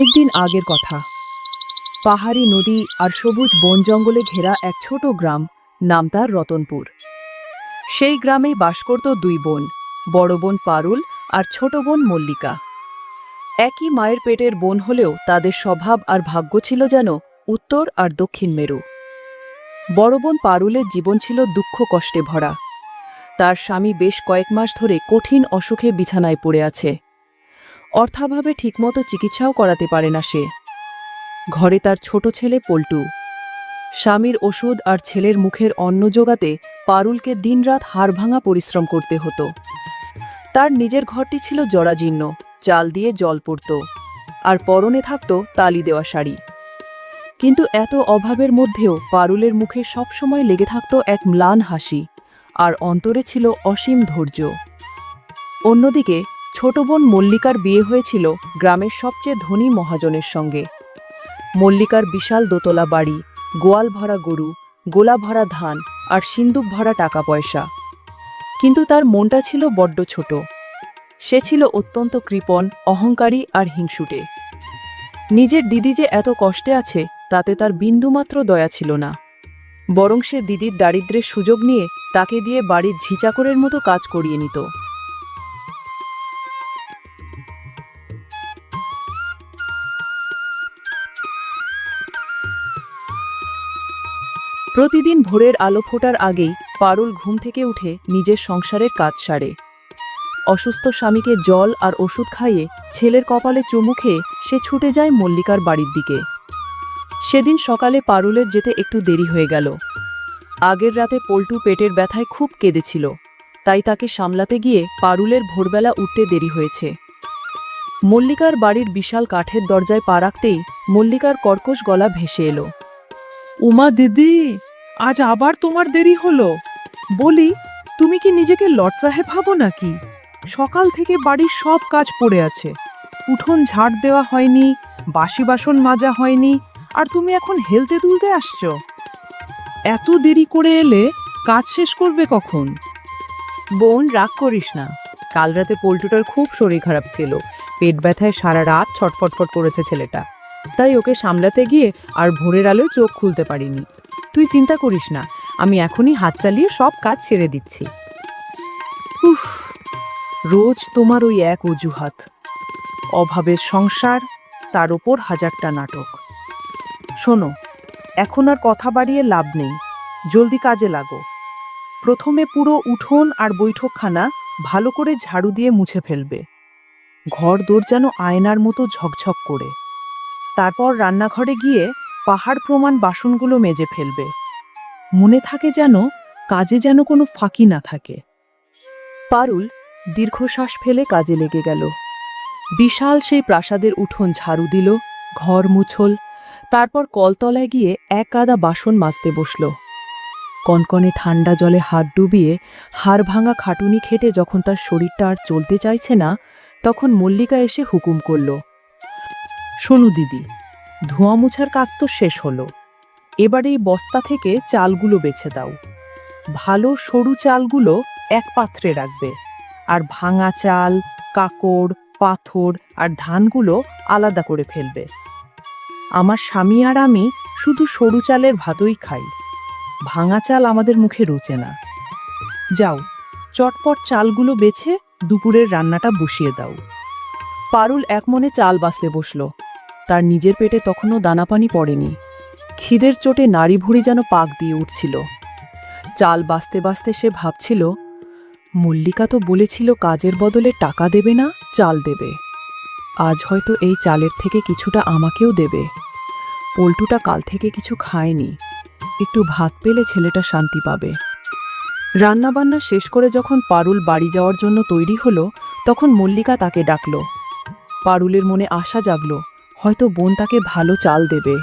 অনেকদিন আগের কথা। পাহাড়ি নদী আর সবুজ বন জঙ্গলে ঘেরা এক ছোট গ্রাম, নাম তার রতনপুর। সেই গ্রামেই বাস করত দুই বোন, বড় বোন পারুল আর ছোট বোন মল্লিকা। একই মায়ের পেটের বোন হলেও তাদের স্বভাব আর ভাগ্য ছিল যেন উত্তর আর দক্ষিণ মেরু। বড় বোন পারুলের জীবন ছিল দুঃখ কষ্টে ভরা। তার স্বামী বেশ কয়েক মাস ধরে কঠিন অসুখে বিছানায় পড়ে আছে। অর্থাভাবে ঠিকমতো চিকিৎসাও করাতে পারে না সে। ঘরে তার ছোট ছেলে পল্টু। স্বামীর ওষুধ আর ছেলের মুখের অন্ন জোগাতে পারুলকে দিনরাত হাড়ভাঙা পরিশ্রম করতে হতো। তার নিজের ঘরটি ছিল জরাজীর্ণ, চাল দিয়ে জল পড়ত, আর পরনে থাকত তালি দেওয়া শাড়ি। কিন্তু এত অভাবের মধ্যেও পারুলের মুখে সবসময় লেগে থাকত এক ম্লান হাসি, আর অন্তরে ছিল অসীম ধৈর্য। অন্যদিকে ছোট বোন মল্লিকার বিয়ে হয়েছিল গ্রামের সবচেয়ে ধনী মহাজনের সঙ্গে। মল্লিকার বিশাল দোতলা বাড়ি, গোয়াল ভরা গরু, গোলা ভরা ধান আর সিন্দুক ভরা টাকা পয়সা। কিন্তু তার মনটা ছিল বড্ড ছোট। সে ছিল অত্যন্ত কৃপণ, অহংকারী আর হিংসুটে। নিজের দিদি যে এত কষ্টে আছে, তাতে তার বিন্দুমাত্র দয়া ছিল না। বরং সে দিদির দারিদ্র্যের সুযোগ নিয়ে তাকে দিয়ে বাড়ির ঝিচাকরের মতো কাজ করিয়ে নিত। প্রতিদিন ভোরের আলো ফোটার আগেই পারুল ঘুম থেকে উঠে নিজের সংসারের কাজ সারে। অসুস্থ স্বামীকে জল আর ওষুধ খাইয়ে ছেলের কপালে চুমু খেয়ে সে ছুটে যায় মল্লিকার বাড়ির দিকে। সেদিন সকালে পারুলের যেতে একটু দেরি হয়ে গেল। আগের রাতে পল্টু পেটের ব্যথায় খুব কেঁদেছিল, তাই তাকে সামলাতে গিয়ে পারুলের ভোরবেলা উঠতে দেরি হয়েছে। মল্লিকার বাড়ির বিশাল কাঠের দরজায় পা রাখতেই মল্লিকার কর্কশ গলা ভেসে এলো। উমা দিদি! আজ আবার তোমার দেরি হলো। বলি, তুমি কি নিজেকে লট সাহেব ভাবো নাকি? সকাল থেকে বাড়ির সব কাজ পড়ে আছে। উঠোন ঝাড় দেওয়া হয়নি, বাসি বাসন মাজা হয়নি, আর তুমি এখন হেলতে তুলতে আসছো। এত দেরি করে এলে কাজ শেষ করবে কখন? বোন, রাগ করিস না। কাল রাতে পল্টুটার খুব শরীর খারাপ ছিল। পেট ব্যথায় সারা রাত ছটফটফট করেছে ছেলেটা। তাই ওকে সামলাতে গিয়ে আর ভোরের আলোয় চোখ খুলতে পারিনি। তুই চিন্তা করিস না, আমি এখনই হাত চালিয়ে সব কাজ ছেড়ে দিচ্ছি। উফ, রোজ তোমার ওই এক অজুহাত। অভাবের সংসার, তার ওপর হাজারটা নাটক। শোনো, এখন আর কথা বাড়িয়ে লাভ নেই, জলদি কাজে লাগো। প্রথমে পুরো উঠোন আর বৈঠকখানা ভালো করে ঝাড়ু দিয়ে মুছে ফেলবে। ঘর দোর যেন আয়নার মতো ঝকঝক করে। তারপর রান্নাঘরে গিয়ে পাহাড় প্রমাণ বাসনগুলো মেজে ফেলবে। মনে থাকে যেন, কাজে যেন কোনো ফাঁকি না থাকে। পারুল দীর্ঘশ্বাস ফেলে কাজে লেগে গেল। বিশাল সেই প্রাসাদের উঠোন ঝাড়ু দিল, ঘর মুছল, তারপর কলতলায় গিয়ে এক কাদা বাসন মাজতে বসল। কনকনে ঠান্ডা জলে হাত ডুবিয়ে হাড় ভাঙা খাটুনি খেটে যখন তার শরীরটা আর চলতে চাইছে না, তখন মল্লিকা এসে হুকুম করল শোনো দিদি, ধোঁয়া মোছার কাজ তো শেষ হলো। এবার এই বস্তা থেকে চালগুলো বেছে দাও। ভালো সরু চালগুলো এক পাত্রে রাখবে আর ভাঙা চাল, কাকড়, পাথর আর ধানগুলো আলাদা করে ফেলবে। আমার স্বামী আর আমি শুধু সরু চালের ভাতই খাই। ভাঙা চাল আমাদের মুখে রুচে না। যাও, চটপট চালগুলো বেছে দুপুরের রান্নাটা বসিয়ে দাও। পারুল একমনে চাল বাঁচতে বসল। তার নিজের পেটে তখনও দানাপানি পড়েনি। খিদের চোটে নাড়ি ভুড়ি যেন পাক দিয়ে উঠছিল। চাল বাঁচতে বাঁচতে সে ভাবছিল, মল্লিকা তো বলেছিল কাজের বদলে টাকা দেবে না, চাল দেবে। আজ হয়তো এই চালের থেকে কিছুটা আমাকেও দেবে। পল্টুটা কাল থেকে কিছু খায়নি। একটু ভাত পেলে ছেলেটা শান্তি পাবে। রান্নাবান্না শেষ করে যখন পারুল বাড়ি যাওয়ার জন্য তৈরি হলো, তখন মল্লিকা তাকে ডাকল। পারুলের মনে আশা জাগল। হয়তো বোন তাকে ভালো চাল দেবে।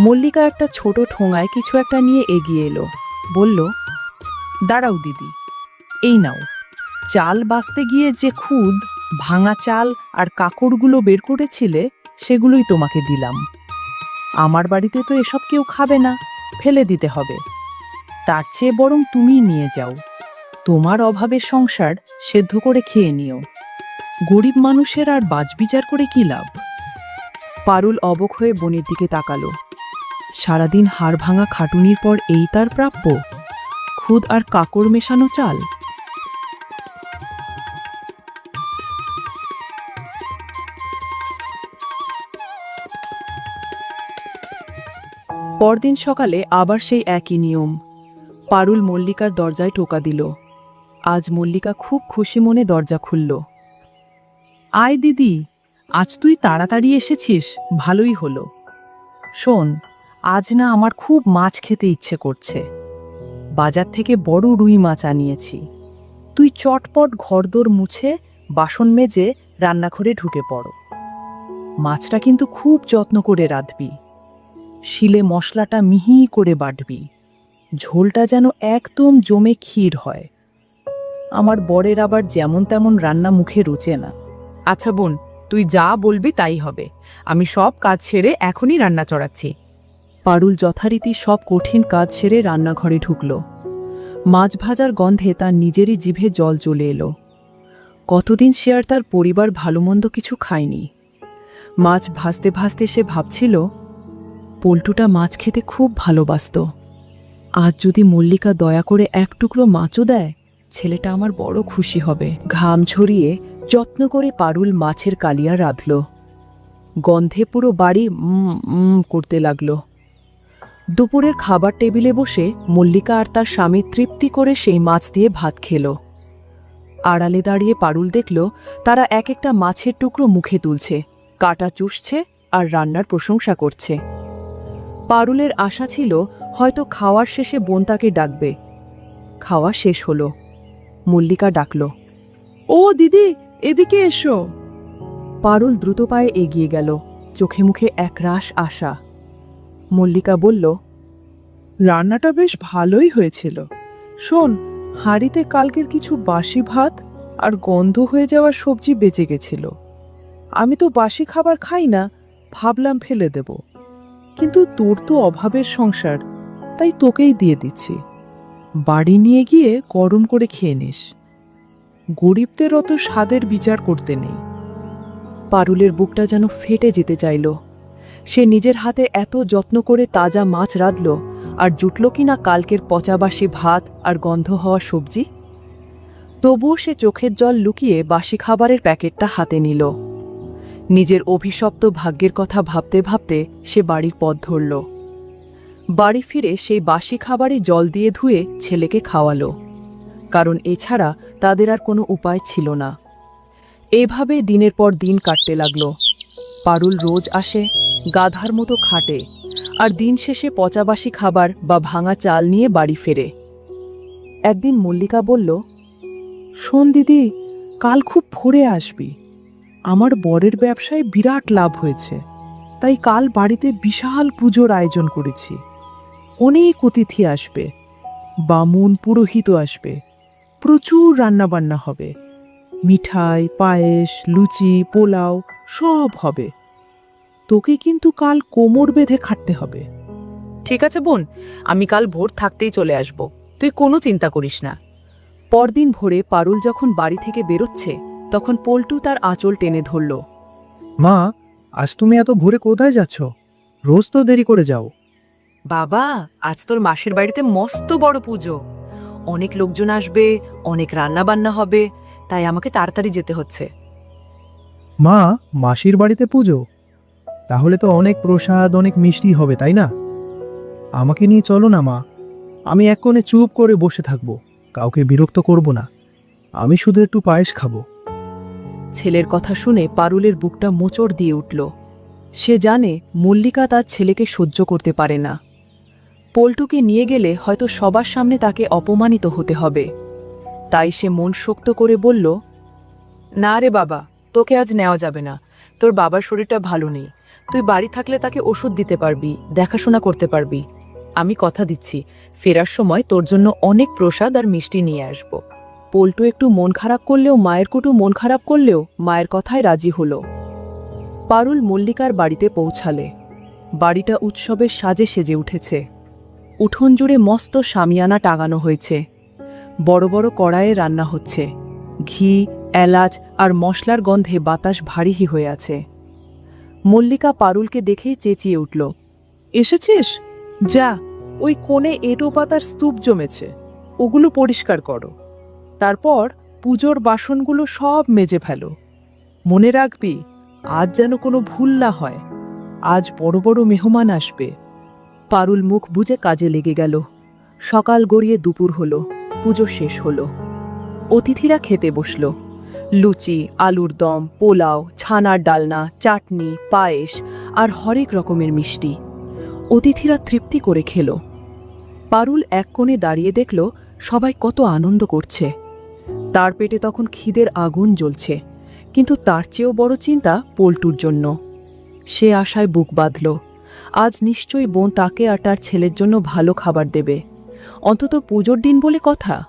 মল্লিকা একটা ছোট ঠোঙায় কিছু একটা নিয়ে এগিয়ে এলো। বলল, দাঁড়াও দিদি, এই নাও। চাল বাঁচতে গিয়ে যে খুদ, ভাঙা চাল আর কাকড়গুলো বের করেছিলে, সেগুলোই তোমাকে দিলাম। আমার বাড়িতে তো এসব কেউ খাবে না, ফেলে দিতে হবে। তার চেয়ে বরং তুমি নিয়ে যাও। তোমার অভাবের সংসার সেদ্ধ করে খেয়ে নিও। গরিব মানুষের আর বাজবিচার করে কি লাভ? পারুল অবক হয়ে বনের দিকে তাকালো। সারাদিন হাড় ভাঙা খাটুনির পর এই তার প্রাপ্য? খুদ আর কাকড় মেশানো চাল? পরদিন সকালে আবার সেই একই নিয়ম। পারুল মল্লিকার দরজায় টোকা দিল। আজ মল্লিকা খুব খুশি মনে দরজা খুলল। আয় দিদি আজ তুই তাড়াতাড়ি এসেছিস, ভালোই হলো। শোন, আজ না আমার খুব মাছ খেতে ইচ্ছে করছে। বাজার থেকে বড় রুই মাছ আনিয়েছি। তুই চটপট ঘরদোর মুছে, বাসন মেজে, রান্নাঘরে ঢুকে পড়ো। মাছটা কিন্তু খুব যত্ন করে রাঁধবি। শিলে মশলাটা মিহি করে বাটবি। ঝোলটা যেন একদম জমে ক্ষীর হয়। আমার বরের আবার যেমন তেমন রান্না মুখে রুচে না। আচ্ছা বোন তুই যা বলবি তাই হবে। আমি সব কাজ সেরে এখনই রান্না চড়াচ্ছি। পারুল যথারীতি সব কঠিন কাজ সেরে রান্নাঘরে ঢুকল। মাছ ভাজার গন্ধে তার নিজেরই জিভে জল চলে এলো। কতদিন সে আর তার পরিবার ভালোমন্দ কিছু খায়নি। মাছ ভাজতে ভাজতে সে ভাবছিল, পল্টুটা মাছ খেতে খুব ভালোবাসত। আজ যদি মল্লিকা দয়া করে এক টুকরো মাছও দেয়, ছেলেটা আমার বড় খুশি হবে। ঘাম ঝরিয়ে যত্ন করে পারুল মাছের কালিয়া রাঁধল। গন্ধে পুরো বাড়ি করতে লাগল। দুপুরের খাবার টেবিলে বসে মল্লিকা আর তার স্বামী তৃপ্তি করে সেই মাছ দিয়ে ভাত খেল। আড়ালে দাঁড়িয়ে পারুল দেখল, তারা এক একটা মাছের টুকরো মুখে তুলছে, কাটা চুষছে আর রান্নার প্রশংসা করছে। পারুলের আশা ছিল, হয়তো খাওয়ার শেষে বোন তাকে ডাকবে। খাওয়া শেষ হলো। মল্লিকা ডাকল, ও দিদি এদিকে এসো। পারুল দ্রুত পায়ে এগিয়ে গেল, চোখে মুখে এক একরাশ আশা। মল্লিকা বলল, রান্নাটা বেশ ভালোই হয়েছিল। শোন, হাঁড়িতে কালকের কিছু বাসি ভাত আর গন্ধ হয়ে যাওয়া সবজি বেঁচে গেছিল। আমি তো বাসি খাবার খাই না, ভাবলাম ফেলে দেব। কিন্তু তোর তো অভাবের সংসার, তাই তোকেই দিয়ে দিচ্ছি। বাড়ি নিয়ে গিয়ে গরম করে খেয়ে নিস। গরিবদের অত স্বাদের বিচার করতে নেই। পারুলের বুকটা যেন ফেটে যেতে চাইল। সে নিজের হাতে এত যত্ন করে তাজা মাছ রাঁধল আর জুটল কি না কালকের পচাবাসি ভাত আর গন্ধ হওয়া সবজি? তবুও সে চোখের জল লুকিয়ে বাসি খাবারের প্যাকেটটা হাতে নিল। নিজের অভিশপ্ত ভাগ্যের কথা ভাবতে ভাবতে সে বাড়ির পথ ধরল। বাড়ি ফিরে সেই বাসি খাবারই জল দিয়ে ধুয়ে ছেলেকে খাওয়ালো। কারণ এছাড়া তাদের আর কোনো উপায় ছিল না। এভাবে দিনের পর দিন কাটতে লাগল। পারুল রোজ আসে গাধার মতো খাটে আর দিন শেষে পচাবাসি খাবার বা ভাঙা চাল নিয়ে বাড়ি ফেরে। একদিন মল্লিকা বলল, শোন দিদি, কাল খুব ভোরে আসবি। আমার বরের ব্যবসায় বিরাট লাভ হয়েছে, তাই কাল বাড়িতে বিশাল পুজোর আয়োজন করেছি। অনেক অতিথি আসবে, বামুন পুরোহিত আসবে প্রচুর রান্নাবান্না হবে। মিঠাই পায়েস লুচি পোলাও সব হবে। তোকে কিন্তু কাল কোমর বেঁধে খাটতে হবে। ঠিক আছে বোন আমি কাল ভোর থাকতেই চলে আসব। তুই কোনো চিন্তা করিস না। পরদিন ভোরে পারুল যখন বাড়ি থেকে বেরোচ্ছে তখন পল্টু তার আঁচল টেনে ধরল। মা আজ তুমি এত ভোরে কোথায় যাচ্ছ? রোজ তো দেরি করে যাও। বাবা আজ তোর মাসের বাড়িতে মস্ত বড় পুজো। অনেক লোকজন আসবে অনেক রান্না বান্না হবে তাই আমাকে তাড়াতাড়ি যেতে হচ্ছে। মা মাসির বাড়িতে পুজো? তাহলে তো অনেক প্রসাদ অনেক মিষ্টি হবে তাই না? আমাকে নিয়ে চলো না মা। আমি এক কোণে চুপ করে বসে থাকব কাউকে বিরক্ত করব না। আমি শুধু একটু পায়েস খাব। ছেলের কথা শুনে পারুলের বুকটা মোচড় দিয়ে উঠল। সে জানে মল্লিকা তার ছেলেকে সহ্য করতে পারে না। পল্টুকে নিয়ে গেলে হয়তো সবার সামনে তাকে অপমানিত হতে হবে। তাই সে মন শক্ত করে বলল, না রে বাবা, তোকে আজ নেওয়া যাবে না। তোর বাবার শরীরটা ভালো নেই। তুই বাড়ি থাকলে তাকে ওষুধ দিতে পারবি, দেখাশোনা করতে পারবি। আমি কথা দিচ্ছি, ফেরার সময় তোর জন্য অনেক প্রসাদ আর মিষ্টি নিয়ে আসব পল্টু একটু মন খারাপ করলেও, মায়ের কুটু মন খারাপ করলেও মায়ের কথায় রাজি হলো। পারুল মল্লিকার বাড়িতে পৌঁছালে। বাড়িটা উৎসবের সাজে সেজে উঠেছে। উঠোন জুড়ে মস্ত সামিয়ানা টাঙানো হয়েছে। বড় বড় কড়াইয়ে রান্না হচ্ছে। ঘি, এলাচ আর মশলার গন্ধে বাতাস ভারী হয়ে আছে। মল্লিকা পারুলকে দেখেই চেঁচিয়ে উঠল, এসেছিস? যা, ওই কোণে এঁটো পাতার স্তূপ জমেছে। ওগুলো পরিষ্কার করো। তারপর পুজোর বাসনগুলো সব মেজে ফেলো। মনে রাখবি, আজ যেন কোনো ভুল না হয়। আজ বড় বড় মেহমান আসবে। পারুল মুখ বুজে কাজে লেগে গেল। সকাল গড়িয়ে দুপুর হলো, পুজো শেষ হলো। অতিথিরা খেতে বসল। লুচি, আলুর দম, পোলাও, ছানার ডালনা, চাটনি, পায়েস আর হরেক রকমের মিষ্টি। অতিথিরা তৃপ্তি করে খেল। পারুল এক কোণে দাঁড়িয়ে দেখল, সবাই কত আনন্দ করছে। তার পেটে তখন খিদের আগুন জ্বলছে, কিন্তু তার চেয়েও বড় চিন্তা পল্টুর জন্য। সে আশায় বুক বাঁধল। আজ নিশ্চয়ই বোন তাকে আর তার ছেলের জন্য ভালো খাবার দেবে। অন্তত পুজোর দিন বলে কথা।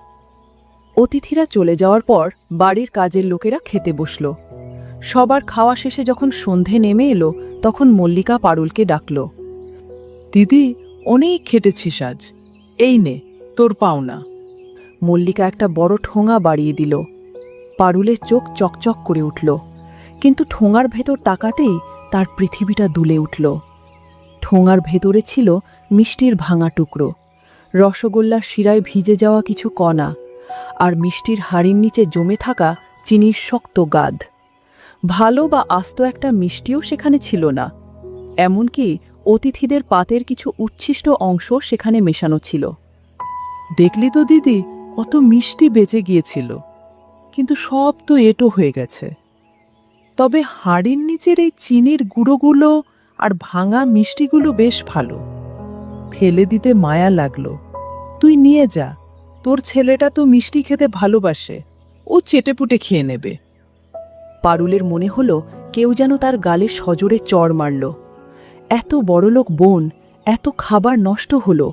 অতিথিরা চলে যাওয়ার পর বাড়ির কাজের লোকেরা খেতে বসল। সবার খাওয়া শেষে যখন সন্ধে নেমে এলো তখন মল্লিকা পারুলকে ডাকল। দিদি অনেক খেটেছিস আজ। এই নে তোর পাওনা। মল্লিকা একটা বড় ঠোঙা বাড়িয়ে দিল। পারুলের চোখ চকচক করে উঠল। কিন্তু ঠোঙার ভেতর তাকাতেই তার পৃথিবীটা দুলে উঠল। ঠোঙার ভেতরে ছিল মিষ্টির ভাঙা টুকরো। রসগোল্লার শিরায় ভিজে যাওয়া কিছু কণা আর মিষ্টির হাড়ির নিচে জমে থাকা চিনির শক্ত গাদ। ভালো বা আস্ত একটা মিষ্টিও সেখানে ছিল না। এমনকি অতিথিদের পাতের কিছু উচ্ছিষ্ট অংশ সেখানে মেশানো ছিল। দেখলি তো দিদি, কত মিষ্টি বেঁচে গিয়েছিল। কিন্তু সব তো এটো হয়ে গেছে। তবে হাড়ির নিচের এই চিনির গুঁড়োগুলো আর ভাঙা মিষ্টিগুলো বেশ ভালো। ফেলে দিতে মায়া লাগল। তুই নিয়ে যা, তোর ছেলেটা তো মিষ্টি খেতে ভালোবাসে, ও চেটেপুটে খেয়ে নেবে। পারুলের মনে হলো কেউ যেন তার গালে সজোরে চড় মারল। এত বড়লোক বোন, এত খাবার নষ্ট হলো,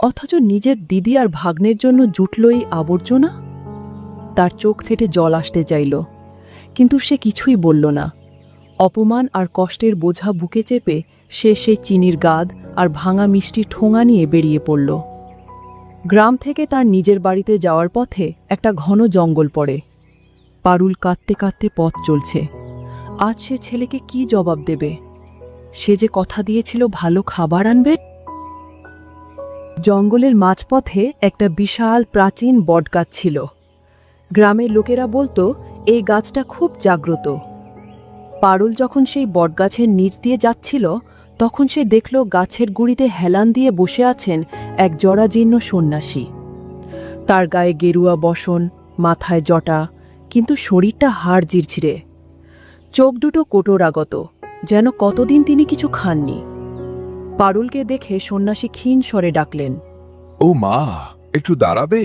অথচ নিজের দিদি আর ভাগ্নের জন্য জুটল এই আবর্জনা? তার চোখ থেকে জল আসতে চাইল, কিন্তু সে কিছুই বলল না। অপমান আর কষ্টের বোঝা বুকে চেপে সে সে চিনির গাদ আর ভাঙা মিষ্টি ঠোঙা নিয়ে বেরিয়ে পড়ল। গ্রাম থেকে তার নিজের বাড়িতে যাওয়ার পথে একটা ঘন জঙ্গল পড়ে। পারুল কাঁদতে কাঁদতে পথ চলছে। আজ সে ছেলেকে কি জবাব দেবে? সে যে কথা দিয়েছিল, ভালো খাবার আনবে? জঙ্গলের মাঝপথে একটা বিশাল প্রাচীন বটগাছ ছিল। গ্রামের লোকেরা বলতো, এই গাছটা খুব জাগ্রত। পারুল যখন সেই বটগাছের নিচ দিয়ে যাচ্ছিল তখন সে দেখল গাছের গুড়িতে হেলান দিয়ে বসে আছেন এক জরাজীর্ণ সন্ন্যাসী। তার গায়ে গেরুয়া বসন মাথায় জটা কিন্তু শরীরটা হাড় জিরঝিরে। চোখ দুটো কোটরাগত যেন কতদিন তিনি কিছু খাননি। পারুলকে দেখে সন্ন্যাসী ক্ষীণ স্বরে ডাকলেন ও মা একটু দাঁড়াবে?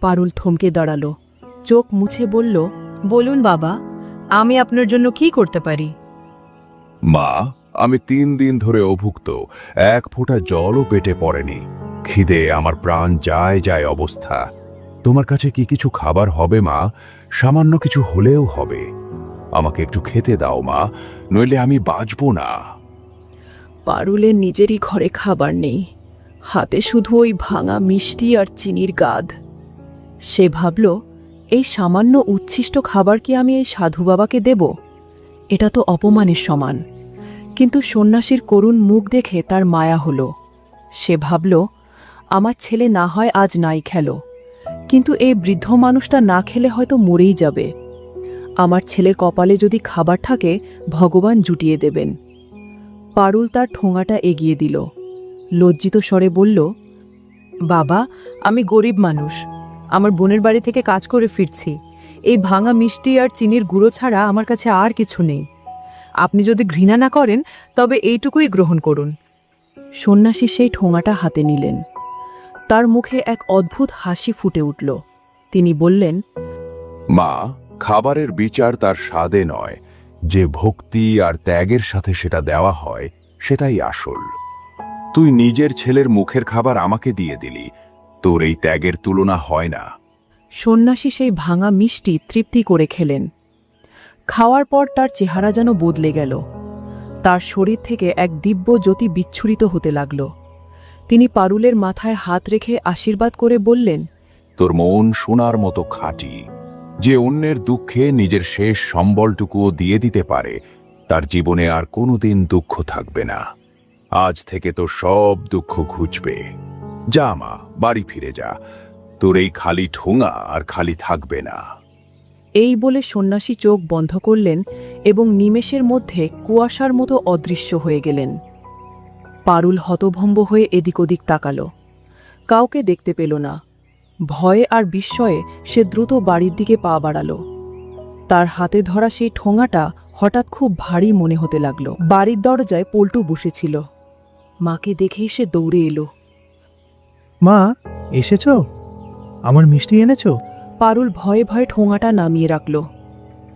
পারুল থমকে দাঁড়াল চোখ মুছে বলল বলুন বাবা আমি আপনার জন্য কি করতে পারি? মা আমি তিন দিন ধরে অভুক্ত। এক ফোঁটা জলও পেটে পড়েনি। খিদে আমার প্রাণ যায় যায় অবস্থা। তোমার কাছে কি কিছু খাবার হবে মা? সামান্য কিছু হলেও হবে। আমাকে একটু খেতে দাও মা। নইলে আমি বাঁচব না। পারুলের নিজেরই ঘরে খাবার নেই। হাতে শুধু ওই ভাঙা মিষ্টি আর চিনির গাদ। সে ভাবল এই সামান্য উচ্ছিষ্ট খাবার কি আমি এই সাধু বাবাকে দেব? এটা তো অপমানের সমান। কিন্তু সন্ন্যাসীর করুণ মুখ দেখে তার মায়া হলো। সে ভাবল, আমার ছেলে না হয় আজ নাই খেলো। কিন্তু এই বৃদ্ধ মানুষটা না খেলে হয়তো মরেই যাবে। আমার ছেলের কপালে যদি খাবার থাকে, ভগবান জুটিয়ে দেবেন। পারুল তার ঠোঙাটা এগিয়ে দিল। লজ্জিত স্বরে বলল, বাবা, আমি গরিব মানুষ। আমার বোনের বাড়ি থেকে কাজ করে ফিরছি। এই ভাঙা মিষ্টি আর চিনির গুঁড়ো ছাড়া আমার কাছে আর কিছু নেই। আপনি যদি ঘৃণা না করেন, তবে এইটুকুই গ্রহণ করুন। সন্ন্যাসী সেই ঠোঙাটা হাতে নিলেন। তার মুখে এক অদ্ভুত হাসি ফুটে উঠল। তিনি বললেন, মা, খাবারের বিচার তার স্বাদে নয়। যে ভক্তি আর ত্যাগের সাথে সেটা দেওয়া হয়, সেটাই আসল। তুই নিজের ছেলের মুখের খাবার আমাকে দিয়ে দিলি। তোর এই ত্যাগের তুলনা হয় না। সন্ন্যাসী সেই ভাঙা মিষ্টি তৃপ্তি করে খেলেন। খাওয়ার পর তার চেহারা যেন বদলে গেল। তার শরীর থেকে এক দিব্য জ্যোতি বিচ্ছুরিত হতে লাগল। তিনি পারুলের মাথায় হাত রেখে আশীর্বাদ করে বললেন তোর মন সোনার মতো খাঁটি। যে অন্যের দুঃখে নিজের শেষ সম্বলটুকুও দিয়ে দিতে পারে তার জীবনে আর কোনোদিন দুঃখ থাকবে না। আজ থেকে তো সব দুঃখ ঘুচবে। যা মা বাড়ি ফিরে যা। তোর এই খালি ঠোঙা আর খালি থাকবে না। এই বলে সন্ন্যাসী চোখ বন্ধ করলেন এবং নিমেষের মধ্যে কুয়াশার মতো অদৃশ্য হয়ে গেলেন। পারুল হতভম্ব হয়ে এদিক ওদিক তাকাল। কাউকে দেখতে পেল না। ভয়ে আর বিস্ময়ে সে দ্রুত বাড়ির দিকে পা বাড়াল। তার হাতে ধরা সেই ঠোঙাটা হঠাৎ খুব ভারী মনে হতে লাগল। বাড়ির দরজায় পল্টু বসেছিল। মাকে দেখেই সে দৌড়ে এলো। মা, এসেছ? আমার মিষ্টি এনেছো? পারুল ভয়ে ভয়ে ঠোঙাটা নামিয়ে রাখল।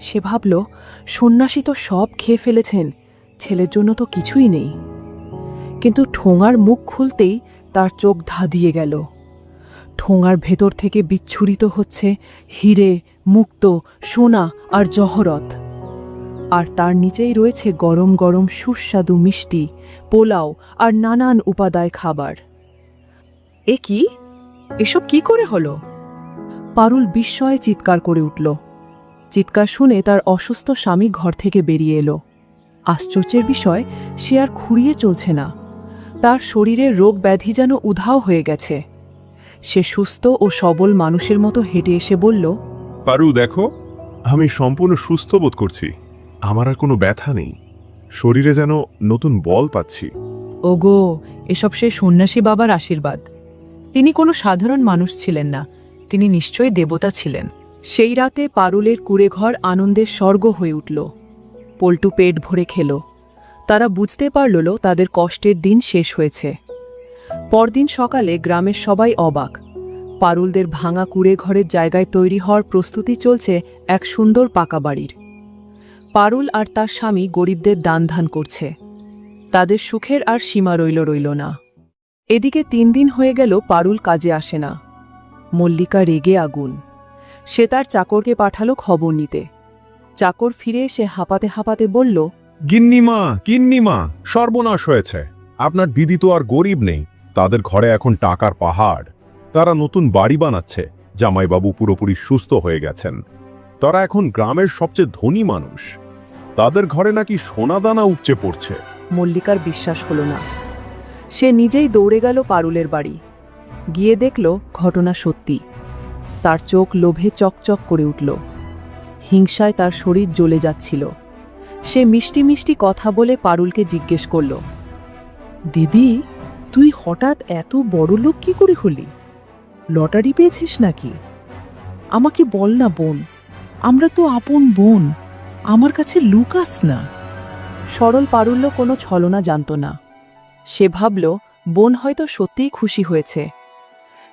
সে ভাবল, সন্ন্যাসী তো সব খেয়ে ফেলেছেন, ছেলের জন্য তো কিছুই নেই। কিন্তু ঠোঙার মুখ খুলতেই তার চোখ ধাঁধিয়ে গেল। ঠোঙার ভেতর থেকে বিচ্ছুরিত হচ্ছে হিরে, মুক্ত, সোনা আর জহরত। আর তার নিচেই রয়েছে গরম গরম সুস্বাদু মিষ্টি, পোলাও আর নানান উপাদায় খাবার। এ কি? এসব কি করে হলো? পারুল বিস্ময়ে চিৎকার করে উঠল। চিৎকার শুনে তার অসুস্থ স্বামী ঘর থেকে বেরিয়ে এলো। আশ্চর্যের বিষয় সে আর খুঁড়িয়ে চলছে না। তার শরীরে রোগ ব্যাধি যেন উধাও হয়ে গেছে। সে সুস্থ ও সবল মানুষের মতো হেঁটে এসে বলল পারু দেখো আমি সম্পূর্ণ সুস্থ বোধ করছি। আমার আর কোনো ব্যথা নেই। শরীরে যেন নতুন বল পাচ্ছি। ওগো এসব সে সন্ন্যাসী বাবার আশীর্বাদ। তিনি কোনো সাধারণ মানুষ ছিলেন না, তিনি নিশ্চয়ই দেবতা ছিলেন। সেই রাতে পারুলের কুড়েঘর আনন্দের স্বর্গ হয়ে উঠল। পল্টু পেট ভরে খেল। তারা বুঝতে পারল তাদের কষ্টের দিন শেষ হয়েছে। পরদিন সকালে গ্রামের সবাই অবাক। পারুলদের ভাঙা কুড়ে ঘরের জায়গায় তৈরি হওয়ার প্রস্তুতি চলছে এক সুন্দর পাকা বাড়ির। পারুল আর তার স্বামী গরিবদের দান ধান করছে। তাদের সুখের আর সীমা রইল রইল না। এদিকে তিন দিন হয়ে গেল পারুল কাজে আসে না। মল্লিকা রেগে আগুন। সে তার চাকরকে পাঠালো খবর নিতে। চাকর ফিরে এসে হাঁপাতে হাঁপাতে বলল গিন্নিমা গিন্নিমা সর্বনাশ হয়েছে। আপনার দিদি তো আর গরিব নেই। তাদের ঘরে এখন টাকার পাহাড়। তারা নতুন বাড়ি বানাচ্ছে। জামাইবাবু পুরোপুরি সুস্থ হয়ে গেছেন। তারা এখন গ্রামের সবচেয়ে ধনী মানুষ। তাদের ঘরে নাকি সোনাদানা উপচে পড়ছে। মল্লিকার বিশ্বাস হলো না। সে নিজেই দৌড়ে গেল পারুলের বাড়ি। গিয়ে দেখল ঘটনা সত্যি। তার চোখ লোভে চকচক করে উঠল। হিংসায় তার শরীর জ্বলে যাচ্ছিল। সে মিষ্টি মিষ্টি কথা বলে পারুলকে জিজ্ঞেস করল, দিদি, তুই হঠাৎ এত বড় লোক কি করে হলি? লটারি পেয়েছিস নাকি? আমাকে বল না, বোন। আমরা তো আপন বোন। আমার কাছে লুকাস না। সরল পারুল্য কোনো ছলনা জানত না। সে ভাবল, বোন হয়তো সত্যিই খুশি হয়েছে।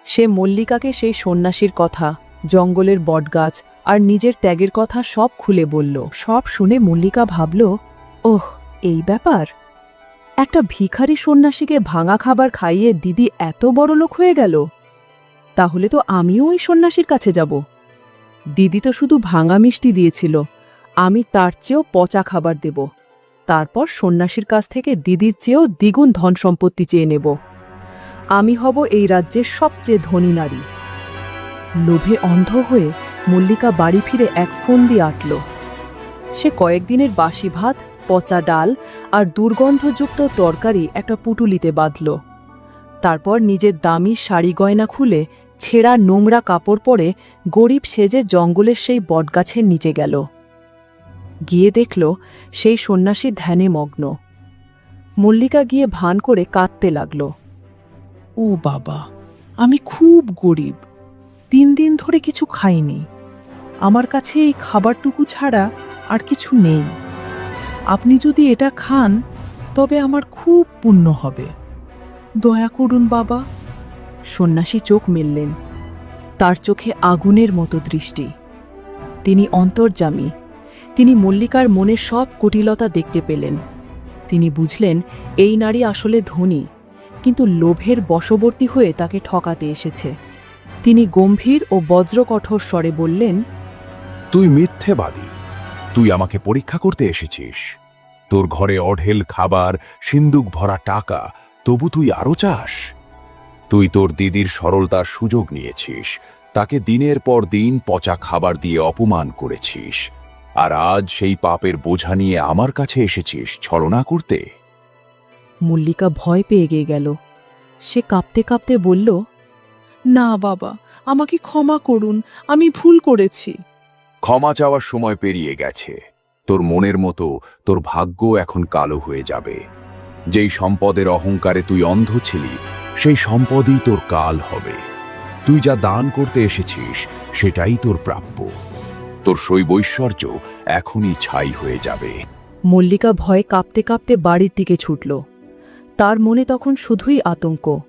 সে মল্লিকাকে সেই সন্ন্যাসীর কথা, জঙ্গলের বটগাছ আর নিজের ত্যাগের কথা সব খুলে বলল। সব শুনে মল্লিকা ভাবল, ওহ, এই ব্যাপার। একটা ভিখারি সন্ন্যাসীকে ভাঙা খাবার খাইয়ে দিদি এত বড় লোক হয়ে গেল। তাহলে তো আমিও ওই সন্ন্যাসীর কাছে যাব। দিদি তো শুধু ভাঙা মিষ্টি দিয়েছিল। আমি তার চেয়েও পচা খাবার দেব। তারপর সন্ন্যাসীর কাছ থেকে দিদির চেয়েও দ্বিগুণ ধন সম্পত্তি চেয়ে নেব। আমি হব এই রাজ্যের সবচেয়ে ধনী নারী। লোভে অন্ধ হয়ে মল্লিকা বাড়ি ফিরে এক ফন্দি আটল। সে কয়েকদিনের বাসি ভাত, পচা ডাল আর দুর্গন্ধযুক্ত তরকারি একটা পুটুলিতে বাঁধল। তারপর নিজের দামি শাড়ি গয়না খুলে ছেঁড়া নোংরা কাপড় পরে গরিব সেজে জঙ্গলের সেই বটগাছের নিচে গেল। গিয়ে দেখল সেই সন্ন্যাসী ধ্যানে মগ্ন। মল্লিকা গিয়ে ভান করে কাঁদতে লাগল। ও বাবা আমি খুব গরিব। তিন দিন ধরে কিছু খাইনি। আমার কাছে এই খাবারটুকু ছাড়া আর কিছু নেই। আপনি যদি এটা খান তবে আমার খুব পুণ্য হবে। দয়া করুন বাবা। সন্ন্যাসী চোখ মেললেন। তার চোখে আগুনের মতো দৃষ্টি। তিনি অন্তর্জামী তিনি মল্লিকার মনের সব কুটিলতা দেখতে পেলেন। তিনি বুঝলেন, এই নারী আসলে ধনী, কিন্তু লোভের বশবর্তী হয়ে তাকে ঠকাতে এসেছে। তিনি গম্ভীর ও বজ্রকঠোর স্বরে বললেন, তুই মিথ্যেবাদী, তুই আমাকে পরীক্ষা করতে এসেছিস। তোর ঘরে অঢেল খাবার, সিন্দুক ভরা টাকা, তবু তুই আরও চাস। তুই তোর দিদির সরলতার সুযোগ নিয়েছিস, তাকে দিনের পর দিন পচা খাবার দিয়ে অপমান করেছিস। আর আজ সেই পাপের বোঝা নিয়ে আমার কাছে এসেছিস ছলনা করতে। মল্লিকা ভয় পেয়ে গিয়ে গেল। সে কাঁপতে কাঁপতে বলল না বাবা আমাকে ক্ষমা করুন আমি ভুল করেছি। ক্ষমা চাওয়ার সময় পেরিয়ে গেছে। তোর মনের মতো তোর ভাগ্য এখন কালো হয়ে যাবে। যেই সম্পদের অহংকারে তুই অন্ধ ছিলি সেই সম্পদই তোর কাল হবে। তুই যা দান করতে এসেছিস সেটাই তোর প্রাপ্য। তোর শৈবৈশ্বর্য এখনই ছাই হয়ে যাবে। মল্লিকা ভয়ে কাঁপতে কাঁপতে বাড়ির দিকে ছুটল। তার মনে তখন শুধুই আতঙ্ক।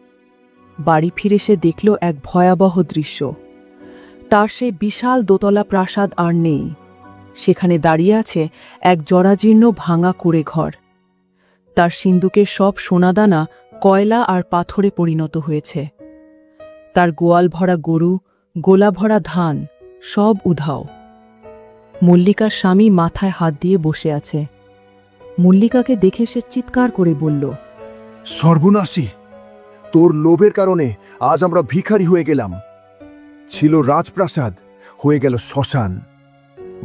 বাড়ি ফিরে সে দেখল এক ভয়াবহ দৃশ্য। তার সেই বিশাল দোতলা প্রাসাদ আর নেই। সেখানে দাঁড়িয়ে আছে এক জরাজীর্ণ ভাঙা কুড়ে ঘর। তার সিন্দুকের সব সোনাদানা, কয়লা আর পাথরে পরিণত হয়েছে। তার গোয়াল ভরা গরু গোলা ভরা ধান, সব উধাও। মল্লিকার স্বামী মাথায় হাত দিয়ে বসে আছে। মল্লিকাকে দেখে সে চিৎকার করে বলল সর্বনাশী! তোর লোভের কারণে আজ আমরা ভিখারি হয়ে গেলাম। ছিল রাজপ্রাসাদ হয়ে গেল শ্মশান।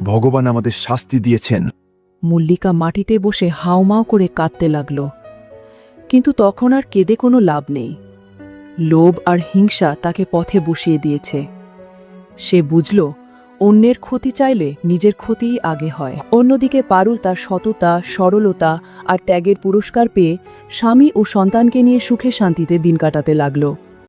ভগবান আমাদের শাস্তি দিয়েছেন। মল্লিকা মাটিতে বসে হাউমাউ করে কাঁদতে লাগল। কিন্তু তখন আর কেঁদে কোনো লাভ নেই। লোভ আর হিংসা তাকে পথে বসিয়ে দিয়েছে। সে বুঝল অন্যের ক্ষতি চাইলে নিজের ক্ষতিই আগে হয়। অন্যদিকে পারুল তার সততা, সরলতা আর ত্যাগের পুরস্কার পেয়ে স্বামী ও সন্তানকে নিয়ে সুখে শান্তিতে দিন কাটাতে লাগল।